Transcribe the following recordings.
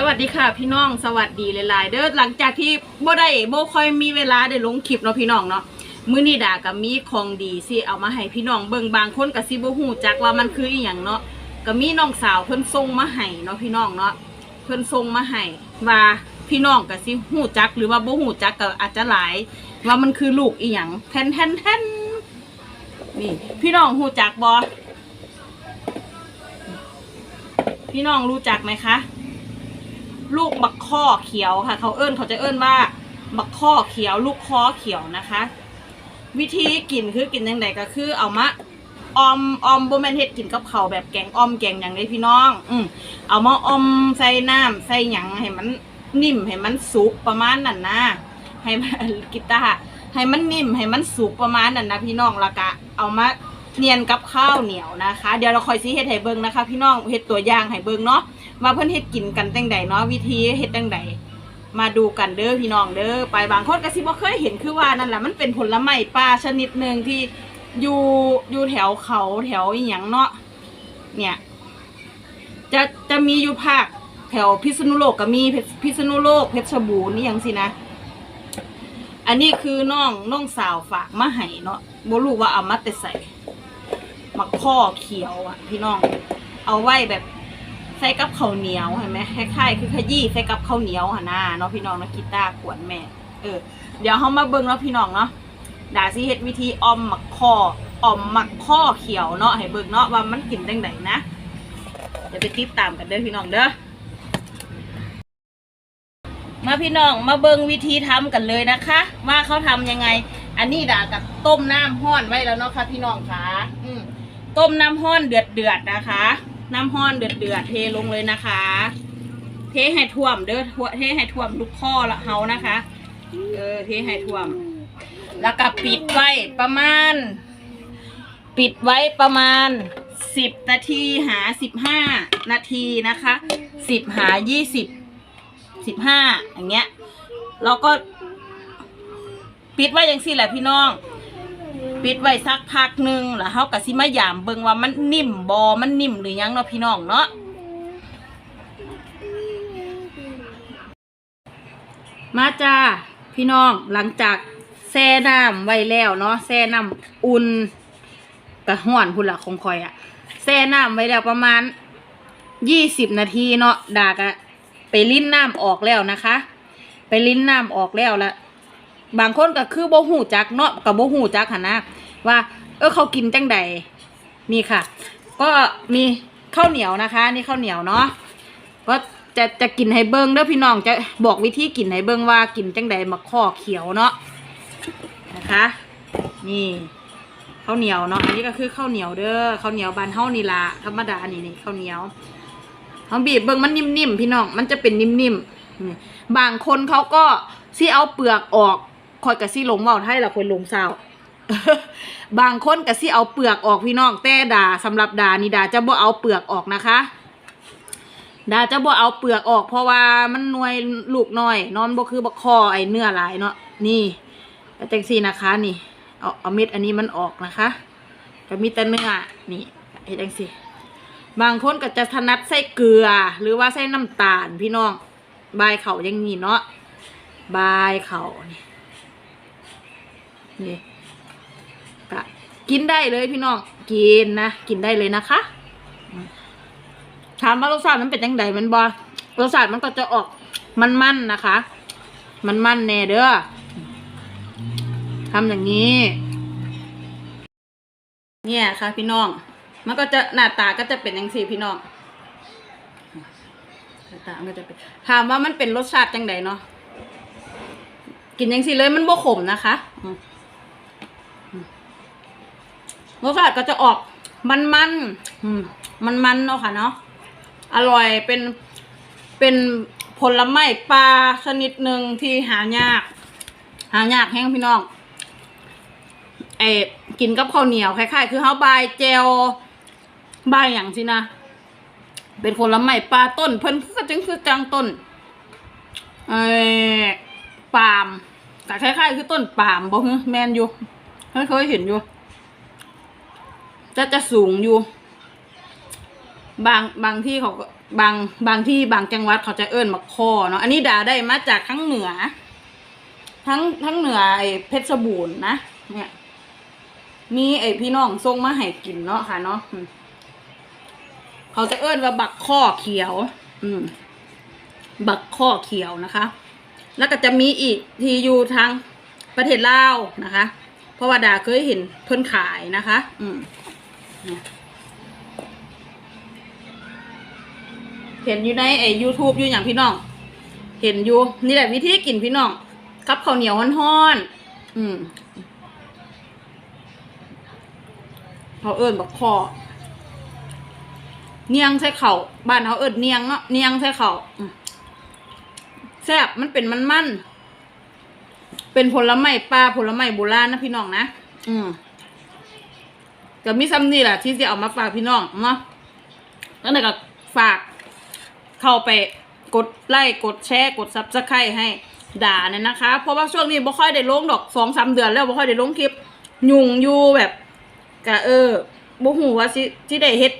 สวัสดีค่ะพี่น้องสวัสดีหลายๆเด้อหลังจากที่โบได้โบค่อยมีเวลาได้ลงคลิปเนาะพี่น้องเนาะมื้อนี้ดาก็มีของดีสิเอามาให้พี่น้องเบิ่งบางคนก็สิบ่ฮู้จักว่ามันคืออีหยังเนาะก็มีน้องสาวเพิ่นส่งมาให้เนาะพี่น้องเนาะเพิ่นส่งมาให้ว่าพี่น้องก็สิฮู้จัก หรือว่าโบ่ฮู้จักก็อาจจะหลาย ว่ามันคือลูกอีหยังแทนแทนแทนนี่พี่น้องฮู้จักบ่พี่น้องรู้จักไหมคะ ลูกบักข้อเขียวค่ะ เขาเอิ้นเขาจะเอิ้นว่าบักข้อเขียว ลูกคอเขียวนะคะ วิธีกินคือกินยังไงก็คือเอามาออมออมโบแมนเฮ็ดกินกับเขาแบบแกงออมแกงอย่างไรพี่น้อง อืมเอามาออมใส่น้ำใส่หยังให้มันนิ่มให้มันสุกประมาณนั้นนะให้มันกีตาร์ให้มันนิ่มให้มันสุกประมาณนั้นนะพี่น้องละกะ เอามาเนียนกับข้าวเหนียวนะคะ เดี๋ยวเราคอยซิเฮ็ดให้เบิ่งนะคะ พี่น้องเฮ็ดตัวอย่างให้เบิ่งเนาะ ว่าเพิ่อนเฮ็ดกินกันจังใดเนาะวิธีเฮ็ดจังใดมาดูกันเด้อพี่น้องเด้อไปบางคนก็สิบ่เคยเห็นคือว่านั่นแหละมันเป็นผลไม้ป่าชนิดหนึ่งที่อยู่อยู่แถวเขาแถวอีหยังเนาะเนี่ย จะจะมีอยู่ภาคแถวพิษณุโลกก็มีพิษณุโลกเพชรบูรณ์นี่ยังสินะ อันนี้คือน้องน้องสาวฝากมาให้เนาะบ่รู้ว่าเอามาแต่ใส่มักข้อเขียวอะ พี่น้อง เอาไว้แบบ ใส่กับข้าวเหนียวเห็นไหมคล้ายๆคือขยี้ใส่กับข้าวเหนียวหะน้าเนาะพี่น้องนะกีตาร์ขวนแม่ เออ เดี๋ยวเขามาเบิ่งเนาะพี่น้องเนาะดาสิเฮ็ดวิธีออมหมักข้อออมหมักข้อเขียวเนาะให้เบิ่งเนาะว่ามันกินจังไดนะเดี๋ยวไปติดตามกันเด้อพี่น้องเด้อมาพี่น้องมาเบิ่งวิธีทำกันเลยนะคะ ว่าเขาทำยังไง อันนี้ดากับต้มน้ำห้อนไว้แล้วเนาะค่ะพี่น้องค่ะอืมต้มน้ำห้อนเดือดเดือดๆนะคะ น้ำห้อนเดือดเดือดเทลงเลยนะคะ เทให้ท่วมเด้อเทให้ท่วมลูกข้อละเฮานะคะ เออเทให้ท่วม แล้วก็ปิดไว้ประมาณ ปิดไว้ประมาณสิบนาทีหาสิบห้านาทีนะคะสิบหายี่สิบสิบห้าอย่างเงี้ยแล้วก็ปิดไว้อย่างสี่แหละพี่น้อง ปิดไว้สักพักหนึ่งแล้วเขากะสิมาหยามเบิ่งว่ามันนิ่มบอมันนิ่มหรือยังเนาะพี่น้องเนาะมาจ้าพี่น้องหลังจากแช่น้ำไว้แล้วเนาะแช่น้ำอุ่นกระห่อนพุ่นละคงคอยอะแช่น้ำไว้แล้วประมาณยี่สิบนาทีเนาะดากะไปลิ้นน้ำออกแล้วนะคะ ไปลิ้นน้ำออกแล้วละ บางคนก็คือโบหูจักเนาะกับโบหูจักหนนะว่า เออเขากินจังใดนี่ค่ะ ก็มีข้าวเหนียวนะคะ นี่ข้าวเหนียวเนาะก็จะจะกินให้เบิ้งเด้อพี่น้องจะบอกวิธีกินให้เบิ้งว่ากินจังใดมาข้อเขียวเนาะนะคะ นี่ข้าวเหนียวเนาะอันนี้ก็คือข้าวเหนียวเด้อข้าวเหนียวบานเฮานี่ละธรรมดานี่นี่ข้าวเหนียวเขาบีบเบิ้งมันนิ่มๆพี่น้องมันจะเป็นนิ่มๆบางคนเขาก็สิเอาเปลือกออก คอยกะซี่ลงเว่าไทยละคนลงเศร้าบางคนกะซี่เอาเปลือกออกพี่น้องแต่ดาสำหรับดานี่ดาจะบ่เอาเปลือกออกนะคะดาจะบ่เอาเปลือกออก เพราะว่ามันหน่วยลูกน้อย นอนบ่คือบักคอไอเนื้อหลายเนาะนี่แล้วจังซี่นะคะนี่เอาเอาเม็ดอันนี้มันออกนะคะก็มีแต่เนื้อนี่เฮ็ดจังซี่บางคนก็จะถนัดใส่เกลือ หรือว่าใส่น้ำตาลพี่น้อง บายเขาอย่างนี้เนาะบายเขานี่ นี่กะกินได้เลยพี่น้อง กินนะ กินได้เลยนะคะ ถามว่ารสชาติมันเป็นยังไงมันบอรสชาติมันก็จะออกมันๆนะคะ มันๆแน่เด้อทำอย่างนี้ เนี่ยค่ะพี่น้อง มันก็จะหน้าตาก็จะเป็นอย่างสี่พี่น้องหน้าตามันก็จะเป็น ถามว่ามันเป็นรสชาติจังไดเนาะ กินยังสิเลยมันบ่ขมนะคะอื รสชาติก็จะออกมันมันๆมันมันๆเนาะค่ะเนาะอร่อยเป็นเป็นผลไม้ปลาชนิดหนึ่งที่หายาก หายากแห้งพี่น้องไอ้กินกับข้าวเหนียวคล้ายๆ คือเฮาบายเจลบายอย่างสินะ เป็นผลไม้ปลาต้น เพิ่นก็จึงคือจังต้นเออปาล์มแต่คล้ายๆ คือต้นปาล์มบอกแมนอยู่เคยเคยเห็นอยู่ จะจะสูงอยู่ บางบางที่เขาบางบางที่บางจังหวัดเขาจะเอิ้นบักคอเนาะอันนี้ดาได้มาจากทั้งเหนือ ทั้งทั้งเหนือไอ้เพชรบูรณ์นะเนี่ยมีไอ้พี่น้องส่งมาให้กินเนาะค่ะเนาะเขาจะเอิ้นว่าบักข้อเขียว อืม บักข้อเขียวนะคะ แล้วก็จะมีอีกที่อยู่ทางประเทศลาวนะคะ เพราะว่าดาเคยเห็นเพิ่นขายนะคะ อืม เห็นอยู่ในไอ้ YouTube อยู่อย่างพี่น้อง เห็นอยู่นี่แหละวิธีกินพี่น้องกับข้าวเหนียวฮ้อนๆอืมเขาเอิ้นบักคอเนียงใส่เข่าบ้านเขาเอิ้นเนียงเนาะเนียงใส่เข่าแซ่บมันเป็นมันมันเป็นผลไม้ป่าผลไม้โบราณนะพี่น้องนะอืม ก็มีซ้ำนี่แหละที่จะเอามาฝากพี่น้องเนาะแล้วก็ฝากเข้าไปกดไลค์กดแชร์กดซับสไครต์ให้ด่าเนี่ยนะคะ เพราะว่าช่วงนี้บ่ค่อยได้ลงดอกสองสามเดือนแล้วบ่ค่อยได้ลงคลิป ยุ่งอยู่แบบกะเออบ่ฮู้ว่าสิสิได้เฮ็ด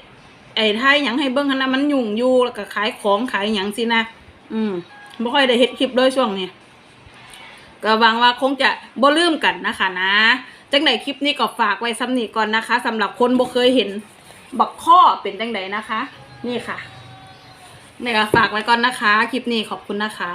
ไอ้ไทยหยังให้เบิ่งหันนะมันยุ่งอยู่แล้วก็ขายของขายหยังสินะอืมบ่ค่อยได้เฮ็ดคลิปเลยช่วงนี้ก็หวังว่าคงจะบ่ลืมกันนะคะนะ จังไดคลิปนี้ก็ฝากไว้ซ้ำนีก่อนนะคะสำหรับคนบ่เคยเห็นบักข้อเป็นจังไดนะคะ นี่ค่ะนี่ก็ฝากไว้ก่อนนะคะ คลิปนี้ขอบคุณนะคะ